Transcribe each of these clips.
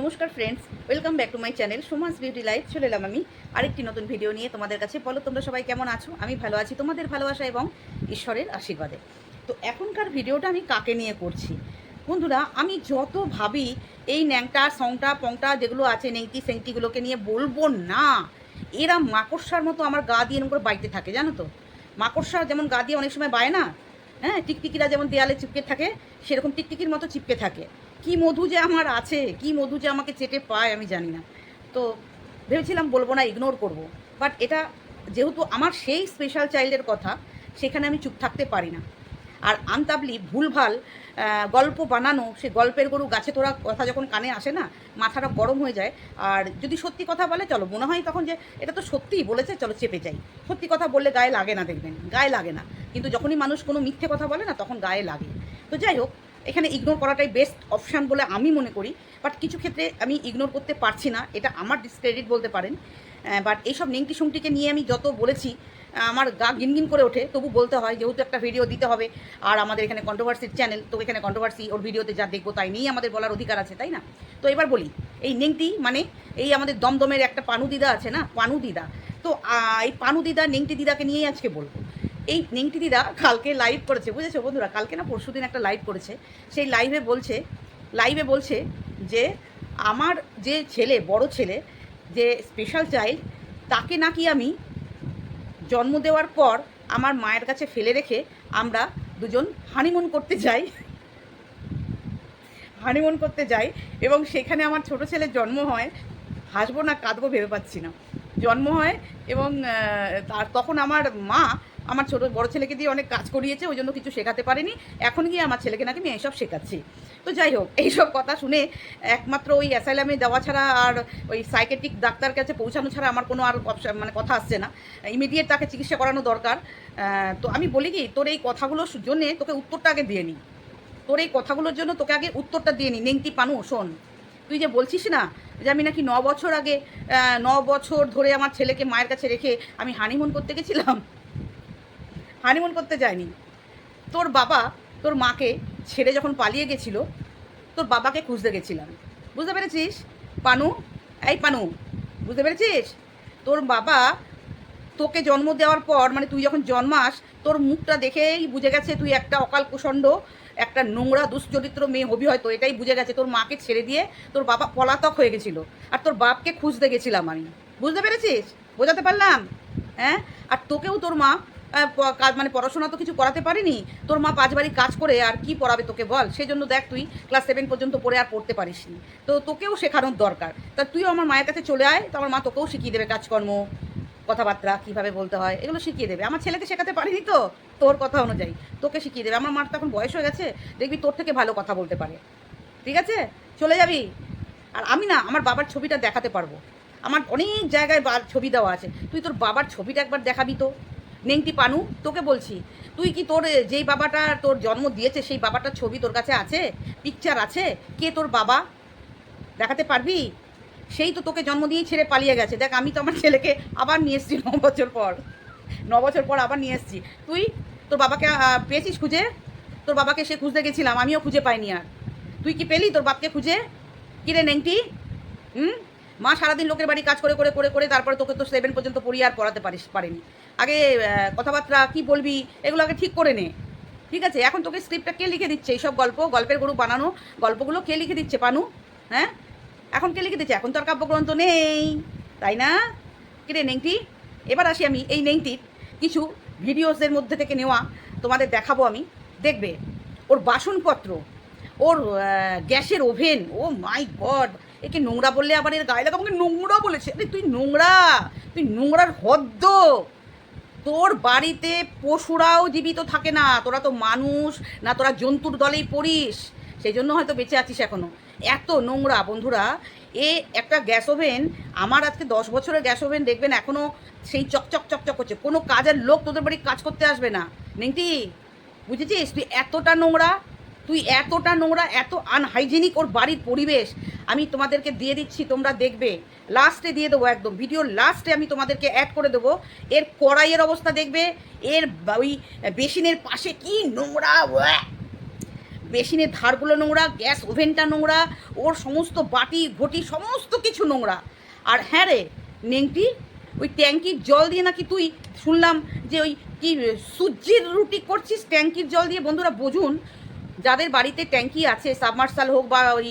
নমস্কার friends welcome back to my channel Suma's beauty life চলে এলাম আমি আরেকটি নতুন ভিডিও নিয়ে তোমাদের কাছে। বলো, তোমরা সবাই কেমন আছো? আমি ভালো আছি, তোমাদের ভালোবাসা এবং ঈশ্বরের আশীর্বাদে। তো এখনকার ভিডিওটা আমি কাকে নিয়ে করছি? বন্ধুরা, আমি যত ভাবি এই ন্যাংটা, সংটা, পংটা যেগুলো আছে, নেংটি, সেংটিগুলোকে নিয়ে বলব না। এরা মাকড়সার মতো আমার গা দিয়ে এরকম করে বাইতে থাকে, জানো তো? মাকড়সা যেমন গা দিয়ে অনেক সময় বায় না হ্যাঁ টিকটিকিরা যেমন দেয়ালে চিপকে থাকে, সেরকম টিকটিকির মতো চিপকে থাকে। কি মধু যে আমার আছে, কি মধু যে আমাকে চেটে পায় আমি জানি না। তো ভেবেছিলাম বলব না ইগনোর করব। বাট এটা যেহেতু আমার সেই স্পেশাল চাইল্ডের কথা, সেখানে আমি চুপ থাকতে পারি না। আর আনতাবলি ভুলভাল গল্প বানানো সে গল্পের গরু গাছে তোরা কথা যখন কানে আসে না, মাথাটা গরম হয়ে যায়। আর যদি সত্যি কথা বলে, চলো, মনে হয় তখন যে এটা তো সত্যিই বলেছে, চলো চেপে যাই। সত্যি কথা বললে গায়ে লাগে না দেখবেন, গায়ে লাগে না। কিন্তু যখনই মানুষ কোনো মিথ্যে কথা বলে না, তখন গায়ে লাগে। তো যাই হোক, এখানে ইগনোর করাটাই বেস্ট অপশান বলে আমি মনে করি। বাট কিছু ক্ষেত্রে আমি ইগনোর করতে পারছি না, এটা আমার ডিসক্রেডিট বলতে পারেন। বাট এইসব নেংটি সুংটিকে নিয়ে আমি যত বলেছি আমার গা গিনগিন করে ওঠে। তবু বলতে হয়, যেহেতু একটা ভিডিও দিতে হবে, আর আমাদের এখানে কন্ট্রোভার্সির চ্যানেল তো এখানে কন্ট্রোভার্সি ওর ভিডিওতে যা দেখব তাই নিয়েই আমাদের বলার অধিকার আছে, তাই না? তো এবার বলি, এই নেংটি মানে এই আমাদের দমদমের একটা পানু দিদা আছে না? পানু দিদা। তো এই পানু দিদা, নেংটি দিদাকে নিয়েই আজকে বলব। এই নেংটি দিদা কালকে লাইভ করেছে, বুঝেছ বন্ধুরা? কালকে না পরশু দিন একটা লাইভ করেছে। সেই লাইভে বলছে লাইভে বলছে যে, আমার যে ছেলে, বড় ছেলে, যে স্পেশাল চাইল্ড তাকে নাকি আমি জন্ম দেওয়ার পর আমার মায়ের কাছে ফেলে রেখে আমরা দুজন হানিমুন করতে যাই। হানিমুন করতে যাই এবং সেখানে আমার ছোট ছেলের জন্ম হয়। হাসবো না, কাঁদবো, ভেবে পাচ্ছি না। জন্ম হয় এবং তার, তখন আমার মা আমার ছোটো বড় ছেলেকে দিয়ে অনেক কাজ করিয়েছে, ওই জন্য কিছু শেখাতে পারেনি। এখন গিয়ে আমার ছেলেকে নাকি আমি এইসব শেখাচ্ছি। তো যাই হোক, এইসব কথা শুনে একমাত্র ওই অ্যাসাইলামে যাওয়া ছাড়া আর ওই সাইকেটিক ডাক্তার কাছে পৌঁছানো ছাড়া আমার কোনো আর মানে কথা আসছে না। ইমিডিয়েট তাকে চিকিৎসা করানো দরকার। তো আমি বলি কি, তোর এই কথাগুলোর জন্যে তোকে উত্তরটা আগে দিয়ে নিই। তোর এই কথাগুলোর জন্য তোকে আগে উত্তরটা দিয়ে নিই। নেংটি পানু, শোন। তুই যে বলছিস না যে আমি নাকি ন বছর আগে ন বছর ধরে আমার ছেলেকে মায়ের কাছে রেখে আমি হানিমুন করতে গেছিলাম? হানিমুন করতে যায়নি। তোর বাবা তোর মাকে ছেড়ে যখন পালিয়ে গেছিল, তোর বাবাকে খুঁজতে গেছিলাম। বুঝতে পেরেছিস? পানু, এই পানু, বুঝতে পেরেছিস? তোর বাবা তোকে জন্ম দেওয়ার পর মানে তুই যখন জন্মাস, তোর মুখটা দেখেই বুঝে গেছে তুই একটা অকাল কুষণ্ড, একটা নোংরা, দুশ্চরিত্র মেয়ে হবি হয়তো, এটাই বুঝে গেছে। তোর মাকে ছেড়ে দিয়ে তোর বাবা পলাতক হয়ে গেছিল। আর তোর বাপকে খুঁজতে গেছিলাম আমি। বুঝতে পেরেছিস? বোঝাতে পারলাম? হ্যাঁ? আর তোকেও তোর মা মানে পড়াশোনা তো কিছু করাতে পারিনি। তোর মা পাঁচ বাড়ি কাজ করে আর কি পড়াবে তোকে বল। সেই জন্য দেখ তুই ক্লাস সেভেন পর্যন্ত পড়ে আর পড়তে পারিসনি। তো তোকেও শেখানোর দরকার। তা তুইও আমার মায়ের কাছে চলে আয়, তো আমার মা তোকেও শিখিয়ে দেবে কাজকর্ম, কথাবার্তা, কীভাবে বলতে হয়, এগুলো শিখিয়ে দেবে। আমার ছেলেকে শেখাতে পারিনি তো, তোর কথা অনুযায়ী। তোকে শিখিয়ে দেবে। আমার মার তো এখন বয়স হয়ে গেছে, দেখবি তোর থেকে ভালো কথা বলতে পারে। ঠিক আছে? চলে যাবি। আর আমি না, আমার বাবার ছবিটা দেখাতে পারব। আমার অনেক জায়গায় ছবি দেওয়া আছে। তুই তোর বাবার ছবিটা একবার দেখাবি তো। নেংটি পানু, তোকে বলছি, তুই কি তোর, যেই বাবাটা তোর জন্ম দিয়েছে, সেই বাবাটার ছবি তোর কাছে আছে? পিকচার আছে? কে তোর বাবা? দেখাতে পারবি? সেই তো তোকে জন্ম দিয়েই ছেড়ে পালিয়ে গেছে। দেখ, আমি তো আমার ছেলেকে আবার নিয়ে এসেছি ন বছর পর। ন বছর পর আবার নিয়ে এসেছি। তুই তোর বাবাকে পেয়েছিস খুঁজে? তোর বাবাকে সে খুঁজতে গেছিলাম, আমিও খুঁজে পাইনি আর। তুই কি পেলি তোর বাপকে খুঁজে? কিরে নেংটি? হুম? মা সারাদিন লোকের বাড়ি কাজ করে করে করে করে, তারপরে তোকে তো সেভেন পর্যন্ত পড়িয়ে আর পড়াতে পারিস, পারেনি। আগে কথাবার্তা কি বলবি, এগুলো আগে ঠিক করে নে। ঠিক আছে? এখন তোকে স্ক্রিপ্টটা কে লিখে দিচ্ছে? এইসব গল্প, গল্পের গরু বানানো, গল্পগুলো কে লিখে দিচ্ছে, পানু? হ্যাঁ? এখন কে লিখে দিচ্ছে? এখন তো আর কাব্যগ্রন্থ নেই। তাই না? কিরে নেংটি? এবার আসি আমি এই নেংটির কিছু ভিডিওসের মধ্যে থেকে নেওয়া। তোমাদের দেখাবো আমি। দেখবে, ওর বাসনপত্র, ওর গ্যাসের ওভেন, ও মাই গড! একে নোংরা বললে আবার এর গায়ে লাগা নোংরা বলেছে। তুই নোংরা! তুই নোংরার হদ্দ! তোর বাড়িতে পশুরাও জীবিত থাকে না। তোরা তো মানুষ, না তোরা জন্তুর দলেই পড়িস। সেই জন্য হয়তো বেঁচে আছিস এখনও। এত নোংরা, বন্ধুরা। এ একটা গ্যাস ওভেন, আমার আজকে দশ বছরের গ্যাস ওভেন দেখবেন, এখনও সেই চকচক চকচক করছে। কোনো কাজের লোক তোদের বাড়ি কাজ করতে আসবে না। নেংটি, বুঝেছিস? তুই এতটা নোংরা, তুই এতটা নোংরা, এত আনহাইজেনিক ওর বাড়ির পরিবেশ। আমি তোমাদেরকে দিয়ে দিচ্ছি, তোমরা দেখবে। লাস্টে দিয়ে দেবো একদম। ভিডিওর লাস্টে আমি তোমাদেরকে অ্যাড করে দেবো। এর কড়াইয়ের অবস্থা দেখবে। এর ওই বেসিনের পাশে কি নোংরা! বেসিনের ধারগুলো নোংরা, গ্যাস ওভেনটা নোংরা, ওর সমস্ত বাটি, ঘটি, সমস্ত কিছু নোংরা। আর হ্যাঁ রে, নেংটি, ওই ট্যাঙ্কির জল দিয়ে নাকি তুই শুনলাম যে ওই কি সূর্যের রুটি করছিস ট্যাঙ্কির জল দিয়ে? বন্ধুরা, বুঝুন যাদের বাড়িতে ট্যাঙ্কি আছে সাবমার্সাল হোক বা ওই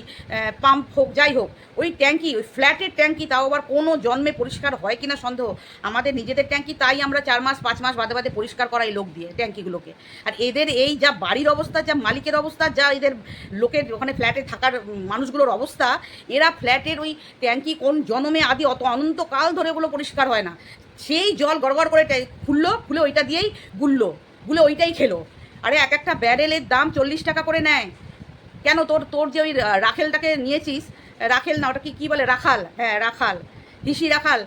পাম্প হোক, যাই হোক, ওই ট্যাঙ্কি, ওই ফ্ল্যাটের ট্যাঙ্কি তাও আবার কোনো জন্মে পরিষ্কার হয় কিনা সন্দেহ? আমাদের নিজেদের ট্যাঙ্কি তাই আমরা চার মাস, পাঁচ মাস বাদে বাদে পরিষ্কার করাই লোক দিয়ে ট্যাঙ্কিগুলোকে। আর এদের এই যা বাড়ির অবস্থা, যা মালিকের অবস্থা, যা এদের লোকের ওখানে ফ্ল্যাটে থাকার মানুষগুলোর অবস্থা, এরা ফ্ল্যাটের ওই ট্যাঙ্কি কোন জন্মে আদি অত অনন্তকাল ধরে ওগুলো পরিষ্কার হয় না। সেই জল গড়গড় করে খুললো, খুলে ওইটা দিয়েই গুললো, গুলে ওইটাই খেলো। আরে এক একটা ব্যারেলের দাম চল্লিশ টাকা করে নেয়। কেন তোর তোর যে ওই রাখেলটাকে নিয়েছিস? রাখেল না ওটা কি কী বলে? রাখাল। হ্যাঁ রাখাল। হিসি রাখাল।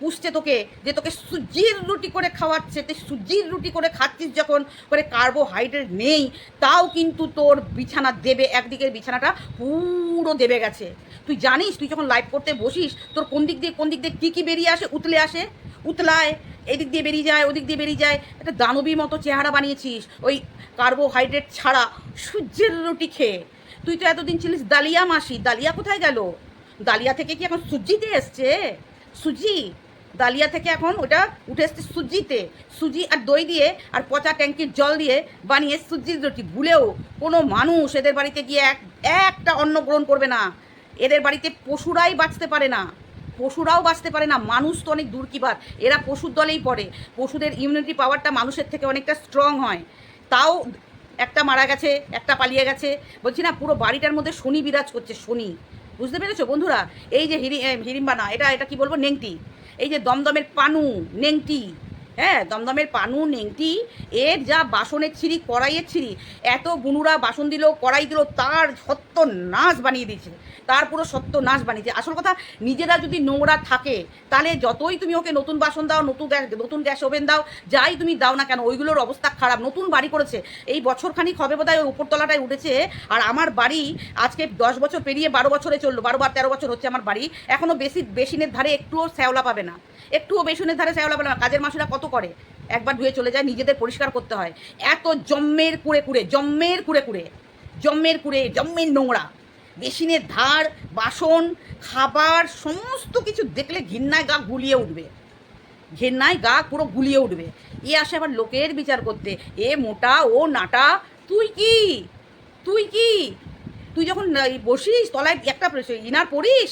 পুষছে তোকে, যে তোকে সুজির রুটি করে খাওয়াচ্ছে। তুই সুজির রুটি করে খাচ্ছিস যখন করে কার্বোহাইড্রেট নেই, তাও কিন্তু তোর বিছানা দেবে, একদিকের বিছানাটা পুরো দেবে গেছে। তুই জানিস, তুই যখন লাইভ করতে বসিস, তোর কোন দিক দিয়ে, কোন দিক দিয়ে কী কী বেরিয়ে আসে? উতলে আসে? উতলায়। এদিক দিয়ে বেরিয়ে যায়, ওদিক দিয়ে বেরিয়ে যায়। একটা দানবীর মতো চেহারা বানিয়েছিস। ওই কার্বোহাইড্রেট ছাড়া সূর্যের রুটি খেয়ে। তুই তো এতদিন ছিলিস দালিয়া মাসি। দালিয়া কোথায় গেল? দালিয়া থেকে কি এখন সুজিতে এসছে? সুজি? দালিয়া থেকে এখন ওটা উঠে এসছে সুজিতে। সুজি আর দই দিয়ে আর পচা ট্যাঙ্কির জল দিয়ে বানিয়ে সুজির রুটি। ভুলেও কোনো মানুষ এদের বাড়িতে গিয়ে এক একটা অন্ন গ্রহণ করবে না। এদের বাড়িতে পশুরাই বাঁচতে পারে না। পশুরাও বাঁচতে পারে না মানুষ তো অনেক দূর এরা পশুর দলেই পড়ে। পশুদের ইমিউনিটি পাওয়ারটা মানুষের থেকে অনেকটা স্ট্রং হয়। তাও একটা মারা গেছে একটা পালিয়ে গেছে। বলছি না পুরো বাড়িটার মধ্যে শনি বিরাজ করছে শনি। বুঝতে পেরেছ বন্ধুরা? এই যে হিরি এ, হিরিম্বানা এটা এটা কি বলব? নেংটি। এই যে দমদমের পানু নেংটি। হ্যাঁ দমদমের পানু নেংটি এর যা বাসনের ছিঁড়ি কড়াইয়ের ছিঁড়ি এত বুনুরা বাসন দিল কড়াই দিল তার সত্য নাচ বানিয়ে দিয়েছে। তার পুরো সত্য নাশ বানিয়েছে। আসল কথা, নিজেরা যদি নোংরা থাকে, তাহলে যতই তুমি ওকে নতুন বাসন দাও, নতুন গ্যাস নতুন গ্যাস ওভেন দাও, যাই তুমি দাও না কেন, ওইগুলোর অবস্থা খারাপ, নতুন বাড়ি করেছে। এই বছরখানিক হবে বোধহয় ওই উপরতলাটায় উঠেছে, আর আমার বাড়ি আজকে দশ বছর পেরিয়ে বারো বছরে চলল, বারো বার তেরো বছর হচ্ছে আমার বাড়ি। এখনও বেশি বেসিনের ধারে একটুও শ্যাওলা পাবে না। একটুও বেসিনের ধারে শ্যাওলা পাবে না। কাজের মাসিরা কত করে? একবার ধুয়ে চলে যায়, নিজেদের পরিষ্কার করতে হয়। এত জম্মের কুড়ে কুড়ে, জম্মের কুড়ে কুড়ে, জম্মের কুড়ে, জম্মের নোংরা। বেসিনের ধার, বাসন, খাবার, সমস্ত কিছু দেখলে ঘৃণায় গা গুলিয়ে উঠবে। ঘেন্নায় গা পুরো গুলিয়ে উঠবে। এ আসে আবার লোকের বিচার করতে। এ মোটা, ও নাটা, তুই কি? তুই কি? তুই যখন বসিস, তলায় একটা ইনার পরিস,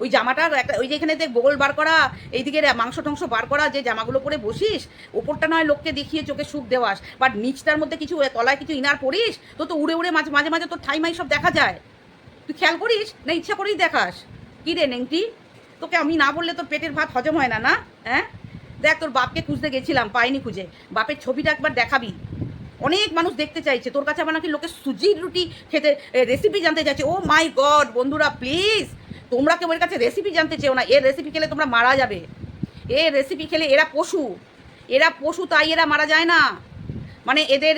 ওই জামাটা একটা, ওই যেখানে দেখ বগল বার করা, এইদিকে মাংস টাংস বার করা যে জামাগুলো পরে বসিস, ওপরটা নয় লোককে দেখিয়ে চোখে সুখ দেওয়াস বাট নিচটার মধ্যে কিছু তলায় কিছু ইনার পরিস, তো তো উড়ে উড়ে মাঝে মাঝে মাঝে তোর ঠাইমাই সব দেখা যায়। তুই খেয়াল করিস? না, ইচ্ছা করেই দেখাস। কী রে নেংটি? তোকে আমি না বললে তোর পেটের ভাত হজম হয় না না? হ্যাঁ? দেখ, তোর বাপকে খুঁজতে গেছিলাম, পাইনি খুঁজে। বাপের ছবিটা একবার দেখাবি। অনেক মানুষ দেখতে চাইছে। তোর কাছে আবার নাকি লোকে সুজির রুটি খেতে রেসিপি জানতে চাইছে। ও মাই গড, বন্ধুরা, প্লিজ! তোমরা কেউ এর কাছে রেসিপি জানতে চেও না। এর রেসিপি খেলে তোমরা মারা যাবে। এ রেসিপি খেলে এরা পশু। এরা পশু, তাই এরা মারা যায় না। মানে এদের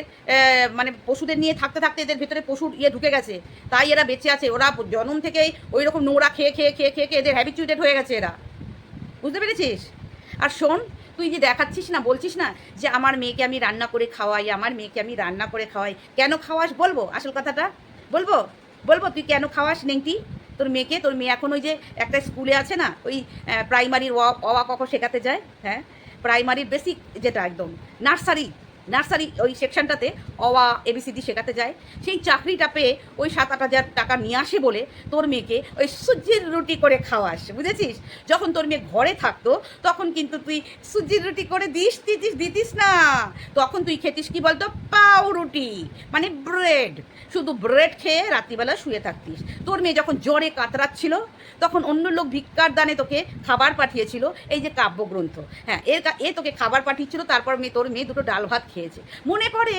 মানে পশুদের নিয়ে থাকতে থাকতে এদের ভেতরে পশুর ইয়ে ঢুকে গেছে। তাই এরা বেঁচে আছে। ওরা জন্ম থেকেই ওই রকম নোংরা খেয়ে খেয়ে খেয়ে খেয়ে খেয়ে এদের হ্যাবিচুয়েটেড হয়ে গেছে এরা। বুঝতে পেরেছিস? আর শোন, তুই যে দেখাচ্ছিস না, বলছিস না যে আমার মেয়েকে আমি রান্না করে খাওয়াই, আমার মেয়েকে আমি রান্না করে খাওয়াই। কেন খাওয়াস বলব আসল কথাটা? বলব? বলব তুই কেন খাওয়াস নেংটি? তোর মেয়েকে, তোর মেয়ে এখন ওই যে একটা স্কুলে আছে না, ওই প্রাইমারির অওয়া কখ শেখাতে যায় হ্যাঁ? প্রাইমারির বেসিক যেটা একদম, নার্সারি। নার্সারি ওই সেকশনটাতে অওয়া এবিসিডি শেখাতে যায়। সেই চাকরিটা পেয়ে ওই সাত আট হাজার টাকা নিয়ে আসে বলে তোর মেয়েকে ওই সুজির রুটি করে খাওয়াস, বুঝেছিস? যখন তোর মেয়ে ঘরে থাকতো, তখন কিন্তু তুই সুজির রুটি করে দিস, দিতিস দিতিস না। তখন তুই খেতিস কি বলতো? পাও রুটি মানে ব্রেড। শুধু ব্রেড খেয়ে রাত্রিবেলা শুয়ে থাকতিস। তোর মেয়ে যখন জ্বরে কাতরাচ্ছিল, তখন অন্য লোক ভিক্ষার দানে তোকে খাবার পাঠিয়েছিল। এই যে কাব্যগ্রন্থ হ্যাঁ এর এ তোকে খাবার পাঠিয়েছিল, তারপর মেয়ে, তোর মেয়ে দুটো ডাল ভাত খেয়েছে। মনে পড়ে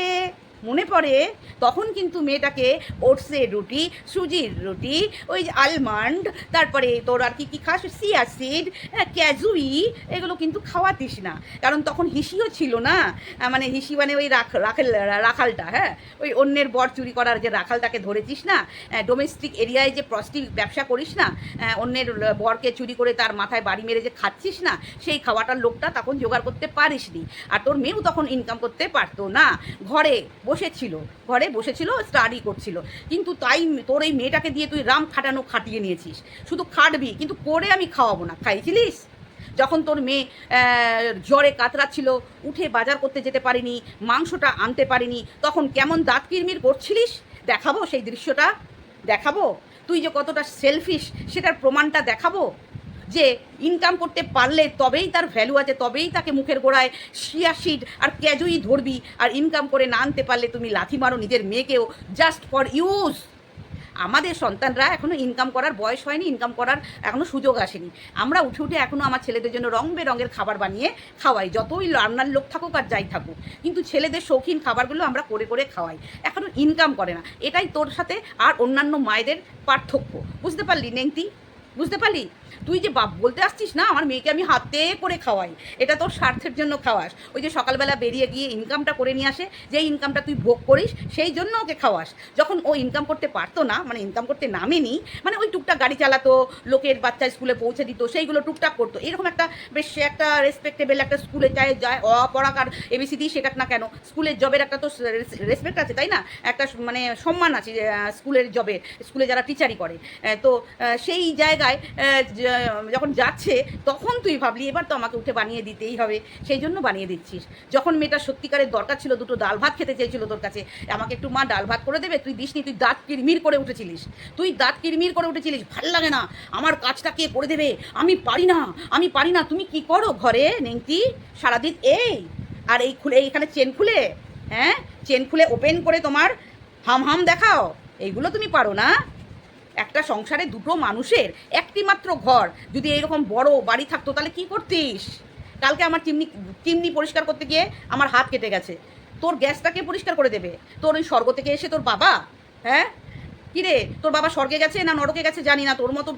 মনে পড়ে, তখন কিন্তু মেয়েটাকে ওটসের রুটি, সুজির রুটি, ওই যে আলমন্ড তারপরে তোর আর কি কি খাস? সিয়া সিড ক্যাজুই এগুলো কিন্তু খাওয়াতিস না। কারণ তখন হিসিও ছিল না। মানে হিসি মানে ওই রাখ, রাখাল, রাখালটা হ্যাঁ? ওই অন্যের বর চুরি করার যে রাখালটাকে ধরেছিস না? ডোমেস্টিক এরিয়ায় যে প্রস্টি ব্যবসা করিস না? অন্যের বরকে চুরি করে তার মাথায় বাড়ি মেরে যে খাচ্ছিস না? সেই খাওয়াটার লোকটা তখন জোগাড় করতে পারিসনি। আর তোর মেয়েও তখন ইনকাম করতে পারতো না। ঘরে বসেছিল, ঘরে বসেছিল স্টাডি করছিল। কিন্তু তাই তোর এই মেয়েটাকে দিয়ে তুই রাম খাটানো খাটিয়ে নিয়েছিস। শুধু খাটবি, কিন্তু করে আমি খাওয়াবো না। খাইছিলিস? যখন তোর মেয়ে জ্বরে কাতরাচ্ছিল, উঠে বাজার করতে যেতে পারিনি, মাংসটা আনতে পারিনি, তখন কেমন দাঁত কিরমির করছিলিস? দেখাবো সেই দৃশ্যটা? দেখাবো? তুই যে কতটা সেলফিশ সেটার প্রমাণটা দেখাবো? যে ইনকাম করতে পারলে তবেই তার ভ্যালু আছে, তবেই তাকে মুখের গোড়ায় শিয়াশিট আর ক্যাজুই ধরবি। আর ইনকাম করে না আনতে পারলে তুমি লাথি মারো নিজের মেয়েকেও জাস্ট ফর ইউজ আমাদের সন্তানরা এখনও ইনকাম করার বয়স হয়নি ইনকাম করার এখনও সুযোগ আসেনি। আমরা উঠে উঠে এখনও আমার ছেলেদের জন্য রং বেরঙের খাবার বানিয়ে খাওয়াই, যতই রান্নার লোক থাকুক আর যাই থাকুক। কিন্তু ছেলেদের শৌখিন খাবারগুলো আমরা করে করে খাওয়াই। এখনও ইনকাম করে না। এটাই তোর সাথে আর অন্যান্য মায়েদের পার্থক্য। বুঝতে পারলি, নেংটি? বুঝতে পারলি? তুই যে বাপ বলতে আসছিস না, আমার মেয়েকে আমি হাতে করে খাওয়াই। এটা তোর স্বার্থের জন্য খাওয়াস। ওই যে সকালবেলা বেরিয়ে গিয়ে ইনকামটা করে নিয়ে আসে যে ইনকামটা তুই ভোগ করিস, সেই জন্য ওকে খাওয়াস। যখন ও ইনকাম করতে পারতো না মানে ইনকাম করতে নামেনি মানে ওই টুকটাক গাড়ি চালাতো, লোকের বাচ্চা স্কুলে পৌঁছে দিত, সেইগুলো টুকটাক করতো। এরকম একটা বেশ একটা রেসপেক্টেবল একটা স্কুলে যায় যায়, অ পড়াকার এবিসিডি শেখাক না কেন? স্কুলের জবের একটা তো রেসপেক্ট আছে, তাই না? একটা মানে সম্মান আছে স্কুলের জবের স্কুলে যারা টিচারই করে। তো সেই সেই জায়গায় যখন যাচ্ছে, তখন তুই ভাবলি, এবার তো আমাকে উঠে বানিয়ে দিতেই হবে। সেই জন্য বানিয়ে দিচ্ছিস। যখন মেয়েটা সত্যিকারের দরকার ছিল, দুটো ডাল ভাত খেতে চেয়েছিল তোর কাছে, আমাকে একটু মা ডাল ভাত করে দেবে? তুই দিসনি, তুই দাঁত কিরমির করে উঠেছিলিস। তুই দাঁত কিরমির করে উঠেছিলিস, ভালো লাগে না। আমার কাজটা কে করে দেবে? আমি পারি না, আমি পারি না। তুমি কি করো ঘরে নেংটি সারাদিন এই, আর এই খুলে, এইখানে চেন খুলে হ্যাঁ? চেন খুলে ওপেন করে তোমার হাম হাম দেখাও। এইগুলো তুমি পারো না। একটা সংসারে দুটো মানুষের একটি মাত্র ঘর। যদি এরকম বড় বাড়ি থাকতো, তাহলে কি করতিস? কালকে আমার চিমনি চিমনি পরিষ্কার করতে গিয়ে আমার হাত কেটে গেছে। তোর গ্যাসটাকে পরিষ্কার করে দেবে। তোর ওই স্বর্গ থেকে এসে তোর বাবা হ্যাঁ? কিরে তোর বাবা স্বর্গে গেছে না নরকে গেছে জানি না। তোর মতো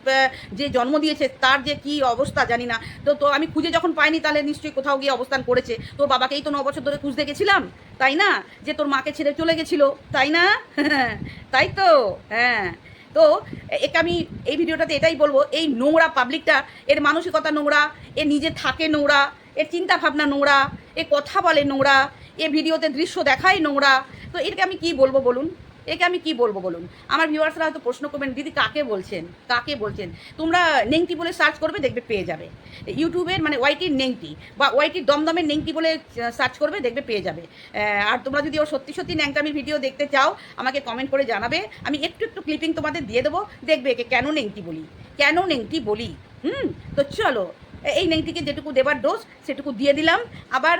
যে জন্ম দিয়েছে, তার যে কি অবস্থা জানি না। তো তো আমি খুঁজে যখন পাইনি, তাহলে নিশ্চয়ই কোথাও গিয়ে অবস্থান করেছে। তোর বাবাকেই তো ন বছর ধরে খুঁজতে গেছিলাম, তাই না? যে তোর মাকে ছেড়ে চলে গেছিল, তাই না? তাই তো? হ্যাঁ। তো একে আমি এই ভিডিওটাতে এটাই বলব, এই নোংরা পাবলিকটা এর মানসিকতা নোংরা, এ নিজে থাকে নোংরা, এর চিন্তা ভাবনা নোংরা, এ কথা বলে নোংরা, এ ভিডিওতে দৃশ্য দেখায় নোংরা, তো এটাকে আমি কি বলব বলুন? একে আমি কি বলব বলুন? আমার ভিউয়ার্সরা হয়তো প্রশ্ন করবেন, দিদি, কাকে বলছেন? কাকে বলছেন? তোমরা নেংটি বলে সার্চ করবে, দেখবে পেয়ে যাবে। ইউটিউবের মানে ওয়াইটির নেংটি বা ওয়াইটির দমদমের নেংটি বলে সার্চ করবে, দেখবে পেয়ে যাবে। আর তোমরা যদি ও সত্যি সত্যি ন্যাংটামির ভিডিও দেখতে চাও, আমাকে কমেন্ট করে জানাবে। আমি একটু একটু ক্লিপিং তোমাদের দিয়ে দেবো, দেখবে একে কেন নেংটি বলি? কেন নেংটি বলি? হুম? তো চলো, এই নেংটিকে যেটুকু দেবার ডোজ সেটুকু দিয়ে দিলাম। আবার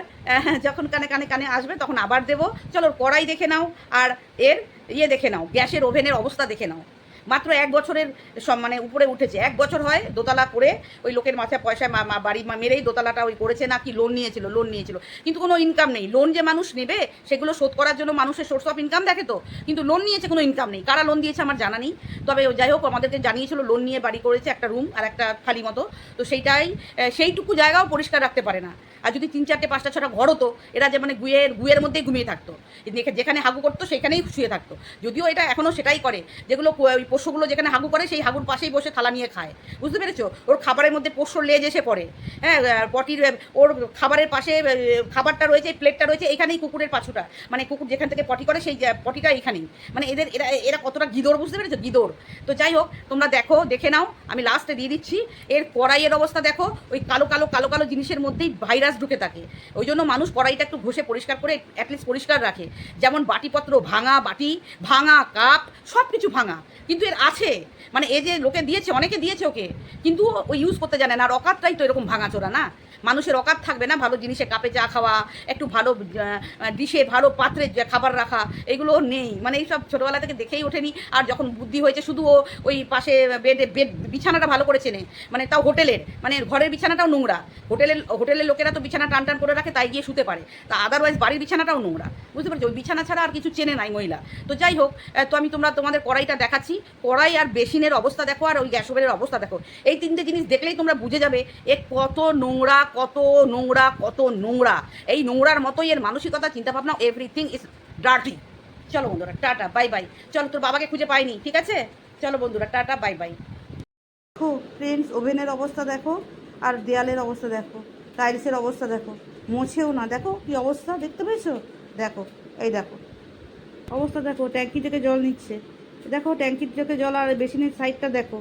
যখন কানে কানে কানে আসবে, তখন আবার দেবো। চলো, কড়াই দেখে নাও। আর এর ইয়ে দেখে নাও গ্যাসের ওভেনের অবস্থা দেখে নাও। মাত্র এক বছরের সব মানে উপরে উঠেছে। এক বছর হয় দোতলা করে ওই লোকের মাথায় পয়সা মা- বাড়ি মেরেই দোতলাটা ওই করেছে না কি লোন নিয়েছিল লোন নিয়েছিল। কিন্তু কোনো ইনকাম নেই। লোন যে মানুষ নেবে, সেগুলো শোধ করার জন্য মানুষের সোর্স অফ ইনকাম দেখে তো? কিন্তু লোন নিয়েছে কোনো ইনকাম নেই। কারা লোন দিয়েছে আমার জানা নেই। তবে যাই হোক, আমাদেরকে জানিয়েছিল লোন নিয়ে বাড়ি করেছে একটা রুম আর একটা খালি মতো। তো সেইটাই সেইটুকু জায়গাও পরিষ্কার রাখতে পারে না। আর যদি তিন চারটে, পাঁচটা, ছটা ঘর হতো, এরা যে মানে গুয়ের গুয়ের মধ্যেই ঘুমিয়ে থাকতো। যেখা- যেখানে হাগু করতো, সেখানেই শুয়ে থাকতো। যদিও এটা এখনও সেটাই করে। যেগুলো পোষ্যগুলো যেখানে হাগু করে, সেই হাগুর পাশেই বসে থালা নিয়ে খায়। বুঝতে পেরেছ? ওর খাবারের মধ্যে পোষ্য লেজ এসে পড়ে। হ্যাঁ পটির ওর খাবারের পাশে খাবারটা রয়েছে, প্লেটটা রয়েছে এখানেই কুকুরের পাছুটা। মানে কুকুর যেখান থেকে পটি করে, সেই পটিটা এখানেই মানে এদের, এরা এরা কতটা গিদর, বুঝতে পেরেছ? গিদর। তো যাই হোক, তোমরা দেখো, দেখে নাও, আমি লাস্টে দিয়ে দিচ্ছি। এর কড়াইয়ের অবস্থা দেখো, ওই কালো কালো কালো কালো জিনিসের মধ্যেই ভাইরাস ঢুকে থাকে। ওই জন্য মানুষ কড়াইটা একটু ঘষে পরিষ্কার করে অ্যাটলিস্ট পরিষ্কার রাখে। যেমন বাটিপত্র ভাঙা, বাটি ভাঙা, কাপ সব কিছু ভাঙা। কিন্তু এর আছে। মানে এ যে লোকে দিয়েছে, অনেকে দিয়েছে ওকে। কিন্তু ও ইউজ করতে জানে না। আর অকাতটাই তো এরকম ভাঙাচোরা, না? মানুষের অকাত থাকবে না, ভালো জিনিসে কাপে চা খাওয়া, একটু ভালো ডিশে ভালো পাত্রে খাবার রাখা, এগুলো নেই। মানে এইসব ছোটোবেলা থেকে দেখেই ওঠেনি। আর যখন বুদ্ধি হয়েছে, শুধু ওই পাশে বেডে, বেড বিছানাটা ভালো করে চেনে। মানে তাও হোটেলের মানে ঘরের বিছানাটাও নোংরা। হোটেলের হোটেলের লোকেরা তো বিছানা টান টান করে রাখে, তাই গিয়ে শুতে পারে। তা আদারওয়াইজ বাড়ির বিছানাটাও নোংরা। বুঝতে পারছ? ওই বিছানা ছাড়া আর কিছু চেনে নাই মহিলা। তো যাই হোক তো আমি তোমরা, তোমাদের কড়াইটা দেখাচ্ছি। কড়াই আর বেসিনের অবস্থা দেখো, আর ওই গ্যাস ওভেনের অবস্থা দেখো। এই তিনটে জিনিস দেখলেই তোমরা বুঝে যাবে, এ কত নোংরা কত নোংরা কত নোংরা। এই নোংরার মতোই এর মানসিকতা, চিন্তাভাবনা এভরিথিং ইজ ডার্টি চলো বন্ধুরা, টাটা বাই বাই চলো, তোর বাবাকে খুঁজে পাইনি, ঠিক আছে? চলো বন্ধুরা, টাটা বাই বাই দেখো ফ্রেন্ডস ওভেনের অবস্থা দেখো, আর দেয়ালের অবস্থা দেখো টাইলসের অবস্থা দেখো। মোছেও না, দেখো কি অবস্থা, দেখতে পেয়েছ? দেখো, এই দেখো। অবস্থা দেখো ট্যাঙ্কি থেকে জল নিচ্ছে। দেখো, ট্যাঙ্কির থেকে জল আর বেসিনের সাইডটা দেখো।